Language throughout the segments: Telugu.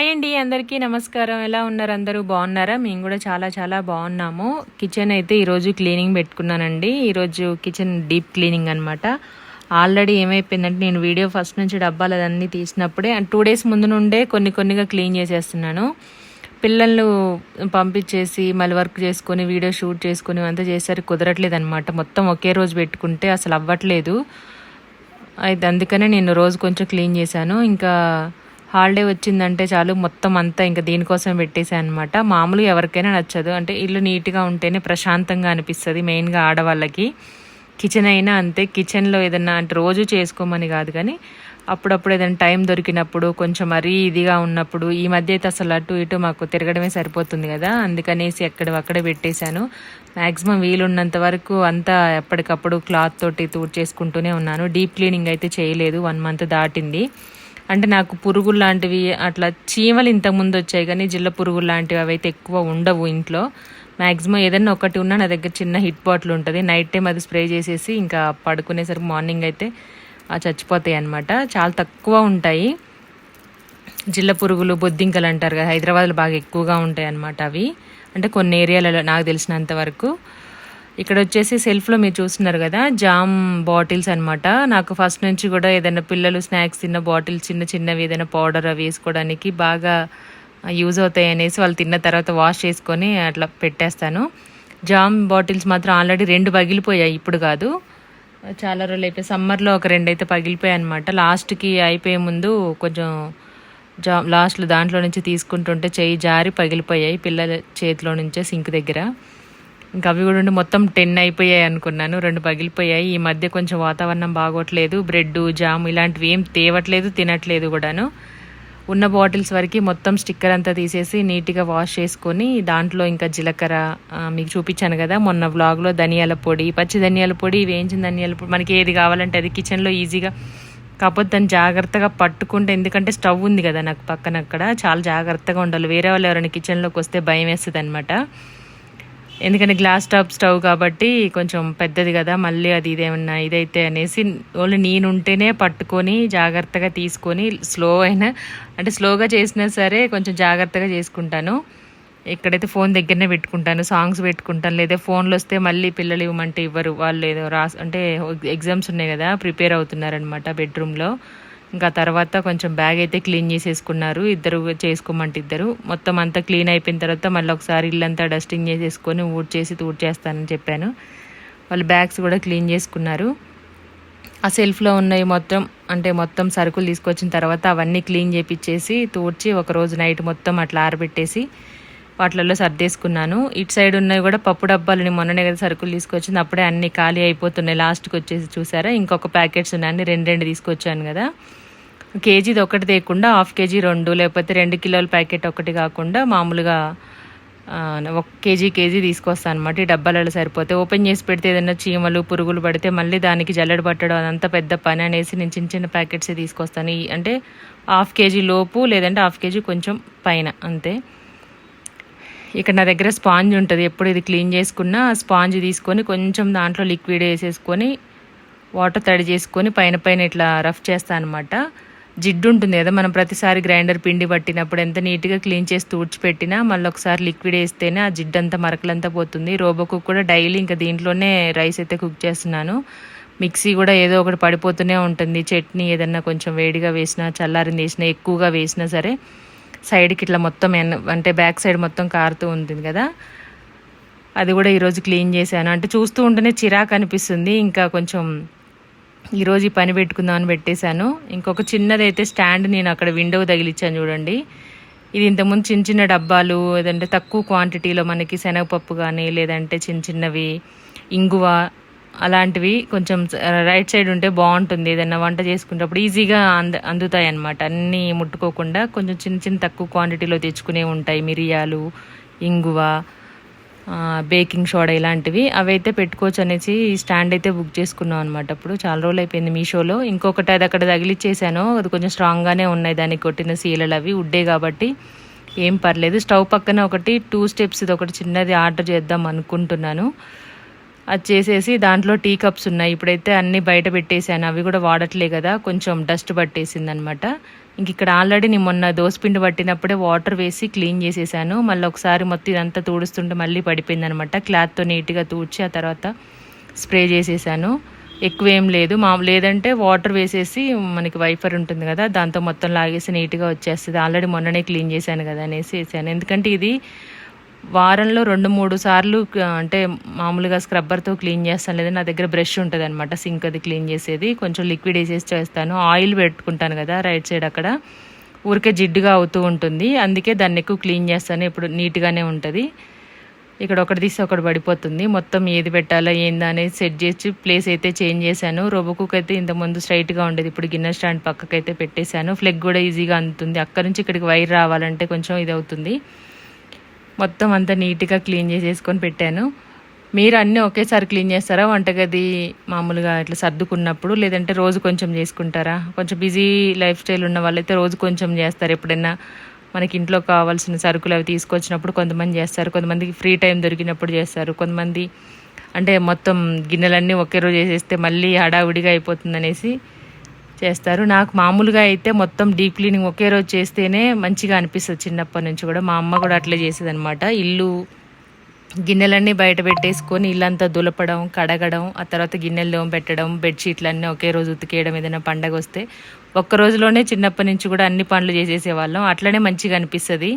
హాయ్ అండి అందరికీ నమస్కారం. ఎలా ఉన్నారు అందరూ? బాగున్నారా? మేము కూడా చాలా చాలా బాగున్నాము. కిచెన్ అయితే ఈరోజు క్లీనింగ్ పెట్టుకున్నానండి. ఈరోజు కిచెన్ డీప్ క్లీనింగ్ అనమాట ఆల్రెడీ ఏమైపోయిందంటే నేను వీడియో ఫస్ట్ నుంచి డబ్బాలు అదన్నీ తీసినప్పుడే టూ డేస్ ముందు నుండే కొన్ని కొన్నిగా క్లీన్ చేసేస్తున్నాను. పిల్లలు పంపించేసి మళ్ళీ వర్క్ చేసుకొని వీడియో షూట్ చేసుకొని అంతా చేసరికి కుదరట్లేదు అనమాట మొత్తం ఒకే రోజు పెట్టుకుంటే అసలు అవ్వట్లేదు. అయితే అందుకనే నేను రోజు కొంచెం క్లీన్ చేశాను. ఇంకా హాలిడే వచ్చిందంటే చాలు మొత్తం అంతా ఇంకా దీనికోసం పెట్టేసాను అనమాట మామూలు ఎవరికైనా నచ్చదు. అంటే ఇల్లు నీట్గా ఉంటేనే ప్రశాంతంగా అనిపిస్తుంది మెయిన్గా ఆడవాళ్ళకి. కిచెన్ అయినా అంతే కిచెన్లో ఏదన్నా అంటే రోజు చేసుకోమని కాదు కానీ అప్పుడప్పుడు ఏదైనా టైం దొరికినప్పుడు కొంచెం మరీ ఇదిగా ఉన్నప్పుడు ఈ మధ్య అయితే అసలు అటు ఇటు మాకు తిరగడమే సరిపోతుంది కదా అందుకనేసి ఎక్కడ అక్కడే పెట్టేశాను. మ్యాక్సిమం వీలున్నంత వరకు అంతా ఎప్పటికప్పుడు క్లాత్ తోటి తూడ్ చేసుకుంటూనే ఉన్నాను. డీప్ క్లీనింగ్ అయితే చేయలేదు వన్ మంత్ దాటింది. అంటే నాకు పురుగులు లాంటివి అట్లా చీమలు ఇంతకుముందు వచ్చాయి కానీ జిల్ల పురుగులు లాంటివి అవి అయితే ఎక్కువ ఉండవు ఇంట్లో. మ్యాక్సిమం ఏదైనా ఒకటి ఉన్నా నా దగ్గర చిన్న హిట్ బాటిల్ ఉంటుంది. నైట్ టైం అది స్ప్రే చేసేసి ఇంకా పడుకునేసరికి మార్నింగ్ అయితే చచ్చిపోతాయి అనమాట చాలా తక్కువ ఉంటాయి. జిల్ల పురుగులు బొద్దింకలు అంటారు కదా హైదరాబాద్లో బాగా ఎక్కువగా ఉంటాయి అన్నమాట అవి. అంటే కొన్ని ఏరియాలలో నాకు తెలిసినంత వరకు. ఇక్కడ వచ్చేసి సెల్ఫ్లో మీరు చూస్తున్నారు కదా జామ్ బాటిల్స్ అనమాట నాకు ఫస్ట్ నుంచి కూడా ఏదైనా పిల్లలు స్నాక్స్ తిన్న బాటిల్స్ చిన్న చిన్నవి ఏదైనా పౌడర్ అవి వేసుకోవడానికి బాగా యూజ్ అవుతాయి అనేసి వాళ్ళు తిన్న తర్వాత వాష్ చేసుకొని అట్లా పెట్టేస్తాను. జామ్ బాటిల్స్ మాత్రం ఆల్రెడీ రెండు పగిలిపోయాయి ఇప్పుడు కాదు. చాలా రోజులు అయిపోయి సమ్మర్లో ఒక రెండు అయితే పగిలిపోయాయి అనమాట లాస్ట్కి అయిపోయే ముందు కొంచెం జా లాస్ట్లో దాంట్లో నుంచి తీసుకుంటుంటే చెయ్యి జారి పగిలిపోయాయి పిల్లల చేతిలో నుంచే సింక్ దగ్గర. ఇంకా అవి కూడా ఉండి మొత్తం టెన్ అయిపోయాయి అనుకున్నాను. రెండు పగిలిపోయాయి. ఈ మధ్య కొంచెం వాతావరణం బాగోట్లేదు. బ్రెడ్ జామ్ ఇలాంటివి ఏం తేవట్లేదు తినట్లేదు కూడాను. ఉన్న బాటిల్స్ వరకు మొత్తం స్టిక్కర్ అంతా తీసేసి నీట్గా వాష్ చేసుకొని దాంట్లో ఇంకా జీలకర్ర మీకు చూపించాను కదా మొన్న వ్లాగ్లో ధనియాల పొడి పచ్చి ధనియాల పొడి వేయించిన ధనియాల పొడి మనకి ఏది కావాలంటే అది కిచెన్లో ఈజీగా. కాకపోతే దాన్ని జాగ్రత్తగా పట్టుకుంటే ఎందుకంటే స్టవ్ ఉంది కదా నాకు పక్కన అక్కడ చాలా జాగ్రత్తగా ఉండాలి. వేరే వాళ్ళు ఎవరైనా కిచెన్లోకి వస్తే భయం వేస్తుంది అనమాట ఎందుకంటే గ్లాస్ టాప్ స్టవ్ కాబట్టి కొంచెం పెద్దది కదా మళ్ళీ అది ఇదేమన్నా ఇదైతే అనేసి ఓన్లీ నేనుంటేనే పట్టుకొని జాగ్రత్తగా తీసుకొని స్లో అయినా అంటే స్లోగా చేసినా సరే కొంచెం జాగ్రత్తగా చేసుకుంటాను. ఎక్కడైతే ఫోన్ దగ్గరనే పెట్టుకుంటాను సాంగ్స్ పెట్టుకుంటాను లేదా ఫోన్లు వస్తే మళ్ళీ పిల్లలు ఇవ్వమంటే ఇవ్వరు. వాళ్ళు ఏదో రాస్ అంటే ఎగ్జామ్స్ ఉన్నాయి కదా ప్రిపేర్ అవుతున్నారనమాట బెడ్రూమ్లో ఇంకా తర్వాత కొంచెం బ్యాగ్ అయితే క్లీన్ చేసేసుకున్నారు. ఇద్దరు చేసుకోమంటే ఇద్దరు. మొత్తం అంతా క్లీన్ అయిపోయిన తర్వాత మళ్ళీ ఒకసారి ఇల్లంతా డస్టింగ్ చేసేసుకొని ఊడ్ చేసి తూడ్ చేస్తానని చెప్పాను. వాళ్ళు బ్యాగ్స్ కూడా క్లీన్ చేసుకున్నారు. ఆ సెల్ఫ్లో ఉన్నాయి మొత్తం అంటే మొత్తం సరుకులు తీసుకొచ్చిన తర్వాత అవన్నీ క్లీన్ చేపించేసి తూడ్చి ఒకరోజు నైట్ మొత్తం అట్లా ఆరబెట్టేసి వాటిలలో సర్దేసుకున్నాను. ఇటు సైడ్ ఉన్నాయి కూడా పప్పు డబ్బాలని మొన్ననే కదా సరుకులు తీసుకొచ్చింది. అప్పుడే అన్ని ఖాళీ అయిపోతున్నాయి. లాస్ట్కి వచ్చేసి చూసారా? ఇంకొక ప్యాకెట్స్ ఉన్నాయని రెండు రెండు తీసుకొచ్చాను కదా. కేజీది ఒకటి తేకుండా హాఫ్ కేజీ రెండు లేకపోతే రెండు కిలోల ప్యాకెట్ ఒకటి కాకుండా మామూలుగా ఒక కేజీ కేజీ తీసుకొస్తాను అనమాట ఈ డబ్బాలలో సరిపోతే ఓపెన్ చేసి పెడితే ఏదైనా చీమలు పురుగులు పడితే మళ్ళీ దానికి జల్లెడ పట్టడం అదంతా పెద్ద పని అనేసి నేను చిన్న చిన్న ప్యాకెట్సే తీసుకొస్తాను. అంటే హాఫ్ కేజీ లోపు లేదంటే హాఫ్ కేజీ కొంచెం పైన అంతే. ఇక్కడ నా దగ్గర స్పాంజ్ ఉంటుంది. ఎప్పుడు ఇది క్లీన్ చేసుకున్న స్పాంజ్ తీసుకొని కొంచెం దాంట్లో లిక్విడ్ వేసేసుకొని వాటర్ తడి చేసుకొని పైన పైన ఇట్లా రఫ్ చేస్తాను అనమాట జిడ్డు ఉంటుంది కదా. మనం ప్రతిసారి గ్రైండర్ పిండి పట్టినప్పుడు ఎంత నీట్గా క్లీన్ చేసి తుడిచిపెట్టినా మళ్ళీ ఒకసారి లిక్విడ్ వేస్తేనే ఆ జిడ్డు అంతా మరకలంతా పోతుంది. రోబో కుక్ కూడా డైలీ ఇంకా దీంట్లోనే రైస్ అయితే కుక్ చేస్తున్నాను. మిక్సీ కూడా ఏదో ఒకటి పడిపోతూనే ఉంటుంది. చట్నీ ఏదన్నా కొంచెం వేడిగా వేసినా చల్లారింది వేసినా ఎక్కువగా వేసినా సరే సైడ్కి ఇట్లా మొత్తం అంటే బ్యాక్ సైడ్ మొత్తం కారుతూ ఉంటుంది కదా. అది కూడా ఈరోజు క్లీన్ చేశాను. అంటే చూస్తూ ఉంటేనే చిరాకు అనిపిస్తుంది. ఇంకా కొంచెం ఈరోజు ఈ పని పెట్టుకుందామని పెట్టేశాను. ఇంకొక చిన్నదైతే స్టాండ్ నేను అక్కడ విండో తగిలిచ్చాను చూడండి. ఇది ఇంతకుముందు చిన్న చిన్న డబ్బాలు ఏదంటే తక్కువ క్వాంటిటీలో మనకి శనగపప్పు కానీ లేదంటే చిన్న చిన్నవి ఇంగువ అలాంటివి కొంచెం రైట్ సైడ్ ఉంటే బాగుంటుంది. ఏదైనా వంట చేసుకునేటప్పుడు ఈజీగా అంద అందుతాయి అన్నమాట అన్నీ ముట్టుకోకుండా కొంచెం చిన్న చిన్న తక్కువ క్వాంటిటీలో తెచ్చుకునే ఉంటాయి. మిరియాలు ఇంగువ బేకింగ్ సోడా ఇలాంటివి అవి అయితే పెట్టుకోవచ్చు అనేసి స్టాండ్ అయితే బుక్ చేసుకున్నాం అనమాట అప్పుడు చాలా రోజులు అయిపోయింది మీషోలో. ఇంకొకటి అది అక్కడ తగిలిచ్చేసాను. అది కొంచెం స్ట్రాంగ్గానే ఉన్నాయి. దానికి కొట్టిన సీలలు అవి ఉడ్డే కాబట్టి ఏం పర్లేదు. స్టవ్ పక్కన ఒకటి టూ స్టెప్స్ ఇది ఒకటి చిన్నది ఆర్డర్ చేద్దాం అనుకుంటున్నాను. అది చేసేసి దాంట్లో టీ కప్స్ ఉన్నాయి. ఇప్పుడైతే అన్నీ బయట పెట్టేశాను. అవి కూడా వాడట్లే కదా. కొంచెం డస్ట్ పట్టేసింది అనమాట ఇంక ఇక్కడ ఆల్రెడీ నేను మొన్న దోసపిండి పట్టినప్పుడే వాటర్ వేసి క్లీన్ చేసేసాను. మళ్ళీ ఒకసారి మొత్తం ఇదంతా తుడుస్తుంటే మళ్ళీ పడిపోయింది అనమాట క్లాత్తో నీట్గా తూడ్చి ఆ తర్వాత స్ప్రే చేసేసాను. ఎక్కువ ఏం లేదు. మా లేదంటే వాటర్ వేసేసి మనకి వైఫర్ ఉంటుంది కదా దాంతో మొత్తం లాగేసి నీట్గా వచ్చేస్తుంది. ఆల్రెడీ మొన్ననే క్లీన్ చేశాను కదా అనేసి వేసాను. ఎందుకంటే ఇది వారంలో రెండు మూడు సార్లు అంటే మామూలుగా స్క్రబ్బర్తో క్లీన్ చేస్తాను. లేదా నా దగ్గర బ్రష్ ఉంటుంది అనమాట సింక్ అది క్లీన్ చేసేది. కొంచెం లిక్విడ్ వేసేసి చేస్తాను. ఆయిల్ పెట్టుకుంటాను కదా రైట్ సైడ్ అక్కడ. ఊరికే జిడ్డుగా అవుతూ ఉంటుంది. అందుకే దాన్ని ఎక్కువ క్లీన్ చేస్తాను. ఇప్పుడు నీట్గానే ఉంటుంది. ఇక్కడ ఒకటి తీసి ఒకటి పడిపోతుంది. మొత్తం ఏది పెట్టాలో ఏందా అనేది సెట్ చేసి ప్లేస్ అయితే చేంజ్ చేశాను. రోబోకుక్ అయితే ఇంతకుముందు స్ట్రైట్గా ఉండేది. ఇప్పుడు గిన్నె స్టాండ్ పక్కకైతే పెట్టేశాను. ఫ్లెగ్ కూడా ఈజీగా అందుతుంది అక్కడ నుంచి ఇక్కడికి వైర్ రావాలంటే కొంచెం ఇది అవుతుంది మొత్తం అంతా నీట్గా క్లీన్ చేసేసుకొని పెట్టాను. మీరు అన్నీ ఒకేసారి క్లీన్ చేస్తారా? వంటగది మామూలుగా ఇట్లా సర్దుకున్నప్పుడు లేదంటే రోజు కొంచెం చేసుకుంటారా? కొంచెం బిజీ లైఫ్ స్టైల్ ఉన్న వాళ్ళైతే రోజు కొంచెం చేస్తారు. ఎప్పుడైనా మనకి ఇంట్లో కావాల్సిన సరుకులు అవి తీసుకొచ్చినప్పుడు కొంతమంది చేస్తారు. కొంతమందికి ఫ్రీ టైం దొరికినప్పుడు చేస్తారు. కొంతమంది అంటే మొత్తం గిన్నెలన్నీ ఒకే రోజు చేసేస్తే మళ్ళీ హడావిడిగా అయిపోతుంది అనేసి చేస్తారు. నాకు మామూలుగా అయితే మొత్తం డీప్ క్లీనింగ్ ఒకే రోజు చేస్తేనే మంచిగా అనిపిస్తుంది చిన్నప్పటి నుంచి కూడా. మా అమ్మ కూడా అట్లే చేసేది అనమాట ఇల్లు గిన్నెలన్నీ బయట పెట్టేసుకొని ఇల్లంతా దులపడం కడగడం ఆ తర్వాత గిన్నెలు పెట్టడం బెడ్షీట్లన్నీ ఒకే రోజు ఉతికేయడం ఏదైనా పండగ వస్తే ఒక్క రోజులోనే చిన్నప్పటి నుంచి కూడా అన్ని పనులు చేసేసేవాళ్ళం. అట్లనే మంచిగా అనిపిస్తుంది.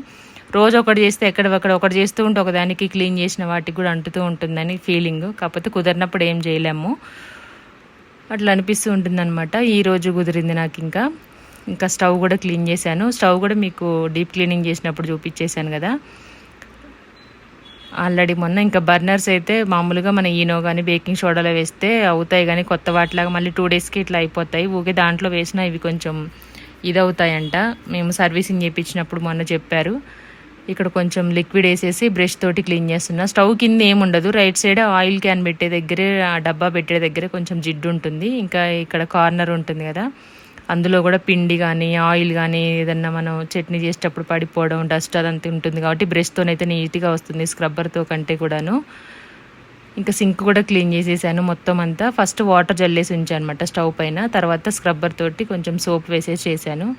రోజు ఒకటి చేస్తే ఎక్కడొక్కడ ఒకటి ఒకటి చేస్తూ ఉంటే ఒకదానికి క్లీన్ చేసిన వాటికి కూడా అంటుతూ ఉంటుందని ఫీలింగ్. కాకపోతే కుదిరినప్పుడు ఏం చేయలేము. అట్లా అనిపిస్తూ ఉంటుందన్నమాట ఈరోజు కుదిరింది నాకు ఇంకా. ఇంకా స్టవ్ కూడా క్లీన్ చేశాను. స్టవ్ కూడా మీకు డీప్ క్లీనింగ్ చేసినప్పుడు చూపించేశాను కదా. ఆల్రెడీ మొన్న ఇంకా బర్నర్స్ అయితే మామూలుగా మన ఈనో కానీ బేకింగ్ సోడాలో వేస్తే అవుతాయి కానీ కొత్త వాటిలాగా మళ్ళీ టూ డేస్కి ఇట్లా అయిపోతాయి. ఊకే దాంట్లో వేసినా ఇవి కొంచెం ఇదవుతాయంట. మేము సర్వీసింగ్ చేయించినప్పుడు మొన్న చెప్పారు. ఇక్కడ కొంచెం లిక్విడ్ వేసేసి బ్రష్ తోటి క్లీన్ చేస్తున్నా. స్టవ్ కింద ఏముండదు రైట్ సైడ్ ఆయిల్ క్యాన్ పెట్టే దగ్గరే ఆ డబ్బా పెట్టే దగ్గరే కొంచెం జిడ్డు ఉంటుంది. ఇంకా ఇక్కడ కార్నర్ ఉంటుంది కదా. అందులో కూడా పిండి కానీ ఆయిల్ కానీ ఏదన్నా మనం చట్నీ చేసేటప్పుడు పడిపోవడం డస్ట్ అదంతా ఉంటుంది కాబట్టి బ్రష్తోనైతే నీట్గా వస్తుంది స్క్రబ్బర్తో కంటే కూడాను. ఇంకా సింక్ కూడా క్లీన్ చేసేసాను మొత్తం అంతా. ఫస్ట్ వాటర్ జల్లేసి ఉంచాను అనమాట స్టవ్ పైన. తర్వాత స్క్రబ్బర్ తోటి కొంచెం సోప్ వేసేసి చేశాను.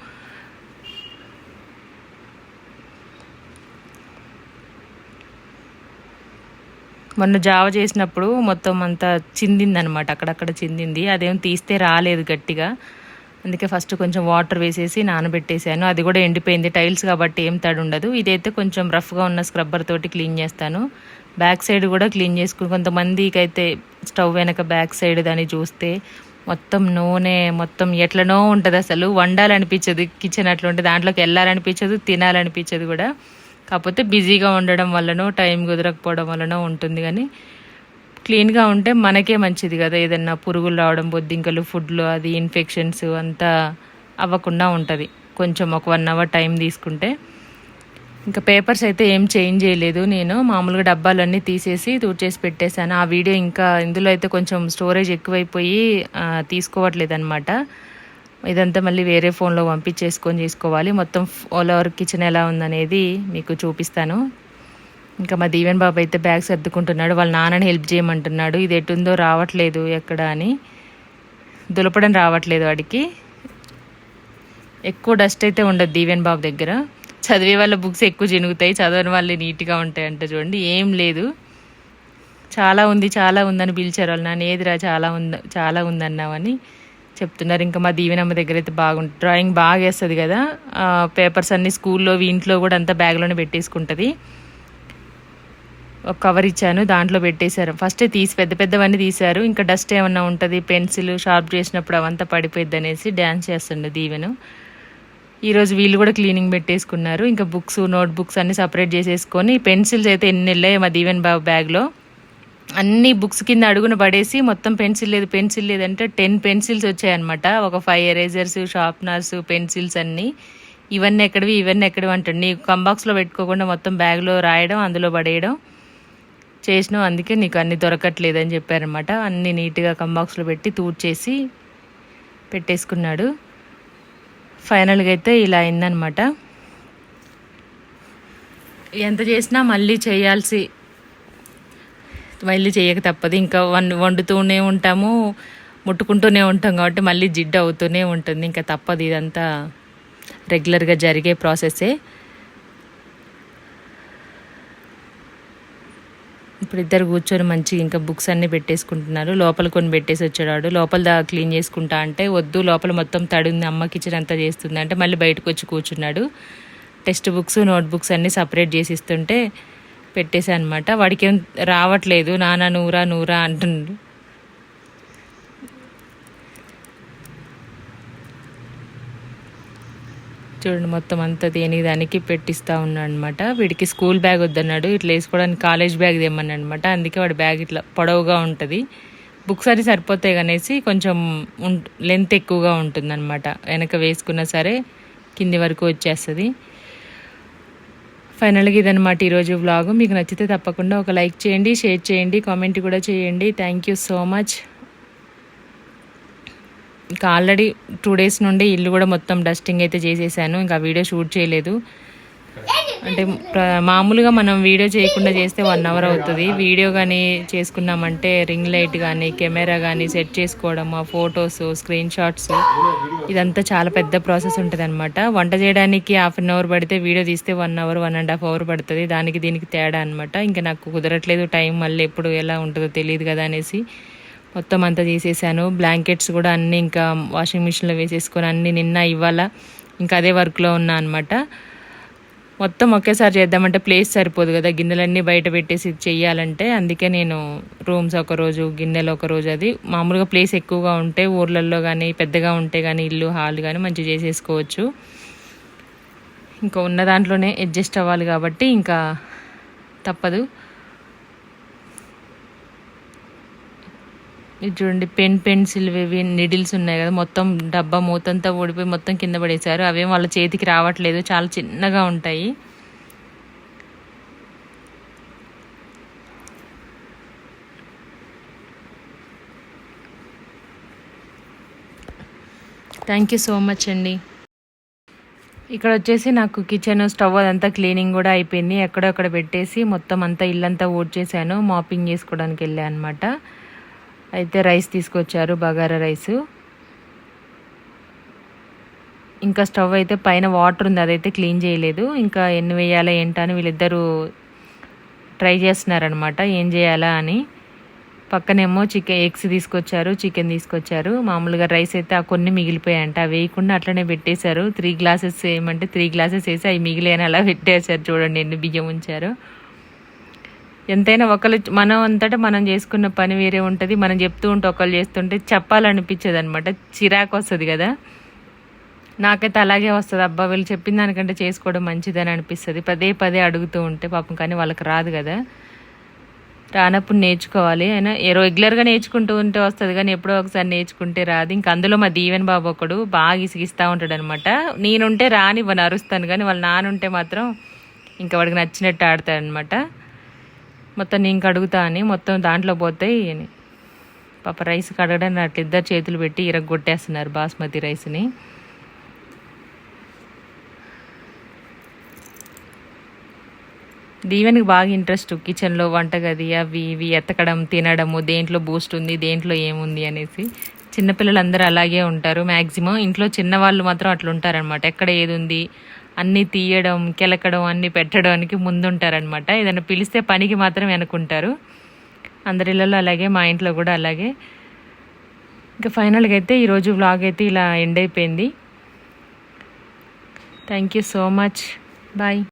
మొన్న జావ చేసినప్పుడు మొత్తం అంతా చిందింది అనమాట అక్కడక్కడ చిందింది. అదేం తీస్తే రాలేదు గట్టిగా. అందుకే ఫస్ట్ కొంచెం వాటర్ వేసేసి నానబెట్టేశాను. అది కూడా ఎండిపోయింది. టైల్స్ కాబట్టి ఏం తడి ఉండదు ఇదైతే కొంచెం రఫ్గా ఉన్న స్క్రబ్బర్ తోటి క్లీన్ చేస్తాను. బ్యాక్ సైడ్ కూడా క్లీన్ చేసుకుని కొంతమందికి అయితే స్టవ్ వెనక బ్యాక్ సైడ్ దాన్ని చూస్తే మొత్తం నూనె మొత్తం ఎట్లనో ఉంటుంది అసలు. వండాలనిపించదు. కిచెన్ అట్లా ఉంటుంది దాంట్లోకి వెళ్ళాలనిపించదు తినాలనిపించదు కూడా. కాకపోతే బిజీగా ఉండడం వల్లనో టైం కుదరకపోవడం వల్లనో ఉంటుంది కానీ క్లీన్గా ఉంటే మనకే మంచిది కదా. ఏదన్నా పురుగులు రావడం బొద్దింకలు ఫుడ్లు అది ఇన్ఫెక్షన్స్ అంతా అవ్వకుండా ఉంటుంది. కొంచెం ఒక వన్ అవర్ టైం తీసుకుంటే. ఇంకా పేపర్స్ అయితే ఏం చేంజ్ చేయలేదు నేను. మామూలుగా డబ్బాలన్నీ తీసేసి తూర్చేసి పెట్టేశాను. ఆ వీడియో ఇంకా ఇందులో అయితే కొంచెం స్టోరేజ్ ఎక్కువైపోయి తీసుకోవట్లేదు అనమాట ఇదంతా మళ్ళీ వేరే ఫోన్లో పంపించేసుకొని చేసుకోవాలి. మొత్తం ఆల్ ఓవర్ కిచెన్ ఎలా ఉందనేది మీకు చూపిస్తాను. ఇంకా మా దీవెన్ బాబు అయితే బ్యాగ్ సర్దుకుంటున్నాడు. వాళ్ళ నాన్నని హెల్ప్ చేయమంటున్నాడు. ఇది ఎటుందో రావట్లేదు ఎక్కడ అని. దులపడం రావట్లేదు వాడికి ఎక్కువ డస్ట్ అయితే ఉండదు దీవెన్ బాబు దగ్గర. చదివే వాళ్ళ బుక్స్ ఎక్కువ చినుగుతాయి. చదవని వాళ్ళు నీట్గా ఉంటాయి అంటే చూడండి. ఏం లేదు. చాలా ఉంది చాలా ఉందని పిలిచారు వాళ్ళు. నాన్న ఏదిరా చాలా ఉంది చాలా ఉందన్నావని చెప్తున్నారు. ఇంకా మా దీవెనమ్మ దగ్గర అయితే బాగుంటుంది డ్రాయింగ్ బాగా వేస్తుంది కదా పేపర్స్ అన్ని స్కూల్లో ఇంట్లో కూడా అంతా బ్యాగ్లోనే పెట్టేసుకుంటుంది. ఒక కవర్ ఇచ్చాను దాంట్లో పెట్టేశారు. ఫస్ట్ తీసి పెద్ద పెద్దవన్నీ తీశారు. ఇంకా డస్ట్ ఏమన్నా ఉంటుంది పెన్సిల్ షార్ప్ చేసినప్పుడు అవంతా పడిపోయింది అనేసి డ్యాన్స్ చేస్తుండే దీవెను. ఈరోజు వీళ్ళు కూడా క్లీనింగ్ పెట్టేసుకున్నారు. ఇంకా బుక్స్ నోట్ బుక్స్ అన్ని సపరేట్ చేసేసుకొని పెన్సిల్స్ అయితే ఎన్ని వెళ్ళాయి మా దీవెన్ బాబు బ్యాగ్లో. అన్ని బుక్స్ కింద అడుగున పడేసి మొత్తం పెన్సిల్ లేదు పెన్సిల్ లేదంటే టెన్ పెన్సిల్స్ వచ్చాయన్నమాట. ఒక ఫైవ్ ఎరేజర్స్ షార్ప్నర్స్ పెన్సిల్స్ అన్నీ. ఇవన్నీ ఎక్కడివి ఇవన్నీ ఎక్కడివి అంటాడు. నీ కంబాక్స్లో పెట్టుకోకుండా మొత్తం బ్యాగ్లో రాయడం అందులో పడేయడం చేసినావు. అందుకే నీకు అన్ని దొరకట్లేదని చెప్పారనమాట అన్ని నీట్గా కంబాక్స్లో పెట్టి తూడ్చేసి పెట్టేసుకున్నాడు. ఫైనల్గా అయితే ఇలా అయిందనమాట ఎంత చేసినా మళ్ళీ చేయాల్సి మళ్ళీ చేయక తప్పదు. ఇంకా వన్ వండుతూనే ఉంటాము ముట్టుకుంటూనే ఉంటాం కాబట్టి మళ్ళీ జిడ్డు అవుతూనే ఉంటుంది. ఇంకా తప్పదు ఇదంతా రెగ్యులర్గా జరిగే ప్రాసెస్సే ఇప్పుడు ఇద్దరు కూర్చొని మంచిగా ఇంకా బుక్స్ అన్నీ పెట్టేసుకుంటున్నారు. లోపల కొన్ని పెట్టేసి వచ్చాడు లోపల దా క్లీన్ చేసుకుంటా అంటే వద్దు లోపల మొత్తం తడుంది. అమ్మ కిచెన్ అంతా చేస్తుంది అంటే మళ్ళీ బయటకు వచ్చి కూర్చున్నాడు. టెక్స్ట్ బుక్స్ నోట్ బుక్స్ అన్నీ సపరేట్ చేసి ఇస్తుంటే పెట్టేసా అనమాట వాడికేం రావట్లేదు. నానా నూరా నూరా అంటుండు చూడండి మొత్తం అంతా దేని దానికి పెట్టిస్తూ ఉన్నాడు అనమాట వీడికి స్కూల్ బ్యాగ్ వద్దన్నాడు. ఇట్లా వేసుకోవడానికి కాలేజ్ బ్యాగ్ తెమ్మన్నాడు అనమాట అందుకే వాడి బ్యాగ్ ఇట్లా పొడవుగా ఉంటుంది. బుక్స్ అది సరిపోతాయి అనేసి కొంచెం లెంత్ ఎక్కువగా ఉంటుందన్నమాట వెనక వేసుకున్నా సరే కింది వరకు వచ్చేస్తుంది. ఫైనల్గా ఇదనమాట ఈరోజు వ్లాగ్ మీకు నచ్చితే తప్పకుండా ఒక లైక్ చేయండి షేర్ చేయండి కామెంట్ కూడా చేయండి. థ్యాంక్ యూ సో మచ్ ఇంకా ఆల్రెడీ టూ డేస్ నుండి ఇల్లు కూడా మొత్తం డస్టింగ్ అయితే చేసేసాను. ఇంకా వీడియో షూట్ చేయలేదు. అంటే మామూలుగా మనం వీడియో చేయకుండా చేస్తే వన్ అవర్ అవుతుంది. వీడియో కానీ చేసుకున్నామంటే రింగ్ లైట్ కానీ కెమెరా కానీ సెట్ చేసుకోవడం ఆ ఫొటోస్ స్క్రీన్ షాట్స్ ఇదంతా చాలా పెద్ద ప్రాసెస్ ఉంటుంది అనమాట వంట చేయడానికి హాఫ్ అన్ అవర్ పడితే వీడియో తీస్తే one hour one and half hour పడుతుంది. దానికి దీనికి తేడా అనమాట ఇంకా నాకు కుదరట్లేదు టైం మళ్ళీ ఎప్పుడు ఎలా ఉంటుందో తెలియదు కదా అనేసి మొత్తం అంతా తీసేసాను. బ్లాంకెట్స్ కూడా అన్నీ ఇంకా వాషింగ్ మిషన్లో వేసేసుకొని అన్నీ నిన్న ఇవాళ ఇంకా అదే వర్క్లో ఉన్నా అనమాట మొత్తం ఒకేసారి చేద్దామంటే ప్లేస్ సరిపోదు కదా. గిన్నెలన్నీ బయట పెట్టేసి చెయ్యాలంటే అందుకే నేను రూమ్స్ ఒక రోజు గిన్నెలు ఒక రోజు అది మామూలుగా ప్లేస్ ఎక్కువగా ఉంటే ఊర్లలో కానీ పెద్దగా ఉంటే కానీ ఇల్లు హాల్ కానీ మంచిగా చేసేసుకోవచ్చు. ఇంకా ఉన్న దాంట్లోనే అడ్జస్ట్ అవ్వాలి కాబట్టి ఇంకా తప్పదు. ఇది చూడండి పెన్ పెన్సిల్ ఇవి నిడిల్స్ ఉన్నాయి కదా మొత్తం డబ్బా మూతంతా ఓడిపోయి మొత్తం కింద పడేశారు. అవేం వాళ్ళ చేతికి రావట్లేదు చాలా చిన్నగా ఉంటాయి. థ్యాంక్ యూ సో మచ్ అండి. ఇక్కడ వచ్చేసి నాకు కిచెన్ స్టవ్ అదంతా క్లీనింగ్ కూడా అయిపోయింది. ఎక్కడొక్కడ పెట్టేసి మొత్తం అంతా ఇల్లంతా ఊడ్చేసాను మాపింగ్ చేసుకోవడానికి వెళ్ళాను అనమాట అయితే రైస్ తీసుకొచ్చారు బగారా రైసు. ఇంకా స్టవ్ అయితే పైన వాటర్ ఉంది అదైతే క్లీన్ చేయలేదు. ఇంకా ఎన్ని వేయాలా ఏంటా అని వీళ్ళిద్దరూ ట్రై చేస్తున్నారనమాట ఏం చేయాలా అని. పక్కనేమో చికెన్ ఎగ్స్ తీసుకొచ్చారు చికెన్ తీసుకొచ్చారు. మామూలుగా రైస్ అయితే ఆ కొన్ని మిగిలిపోయాయంట అవి వేయకుండా అట్లనే పెట్టేశారు. త్రీ గ్లాసెస్ ఏమంటే త్రీ గ్లాసెస్ వేసి అవి మిగిలిన అలా పెట్టేశారు చూడండి ఎన్ని బియ్యం ఉంచారు. ఎంతైనా ఒకళ్ళు మనం అంతటా మనం చేసుకున్న పని వేరే ఉంటుంది. మనం చెప్తూ ఉంటే ఒకళ్ళు చేస్తుంటే చెప్పాలనిపించదు అనమాట చిరాకు వస్తుంది కదా. నాకైతే అలాగే వస్తుంది. అబ్బా వీళ్ళు చెప్పిన దానికంటే చేసుకోవడం మంచిదని అనిపిస్తుంది. పదే పదే అడుగుతూ ఉంటే పాపం కానీ వాళ్ళకి రాదు కదా. రానప్పుడు నేర్చుకోవాలి. అయినా రెగ్యులర్గా నేర్చుకుంటూ ఉంటే వస్తుంది కానీ ఎప్పుడో ఒకసారి నేర్చుకుంటే రాదు. ఇంక అందులో మా దీవెన్ బాబు ఒకడు బాగా ఇసిగిస్తూ ఉంటాడు అనమాట నేనుంటే రానివ్వను అరుస్తాను. కానీ వాళ్ళ నానుంటే మాత్రం ఇంకా వాడికి నచ్చినట్టు ఆడతాడనమాట మొత్తం నేను కడుగుతా అని మొత్తం దాంట్లో పోతాయి పాప రైస్ కడగడానికి అట్లా ఇద్దరు చేతులు పెట్టి ఇరగొట్టేస్తున్నారు బాస్మతి రైస్ని. దీవెనికి బాగా ఇంట్రెస్ట్ కిచెన్లో వంటగది అవి ఇవి ఎత్తకడం తినడము దేంట్లో బూస్ట్ ఉంది దేంట్లో ఏముంది అనేసి. చిన్నపిల్లలందరూ అలాగే ఉంటారు. మ్యాక్సిమం ఇంట్లో చిన్నవాళ్ళు మాత్రం అట్లా ఉంటారనమాట ఎక్కడ ఏది ఉంది అన్నీ తీయడం కెలకడం అన్నీ పెట్టడానికి ముందుంటారనమాట ఏదైనా పిలిస్తే పనికి మాత్రం వెనుకుంటారు అందరిలలో అలాగే మా ఇంట్లో కూడా అలాగే. ఇంకా ఫైనల్గా అయితే ఈరోజు వ్లాగ్ అయితే ఇలా ఎండ్ అయిపోయింది. Thank you so much bye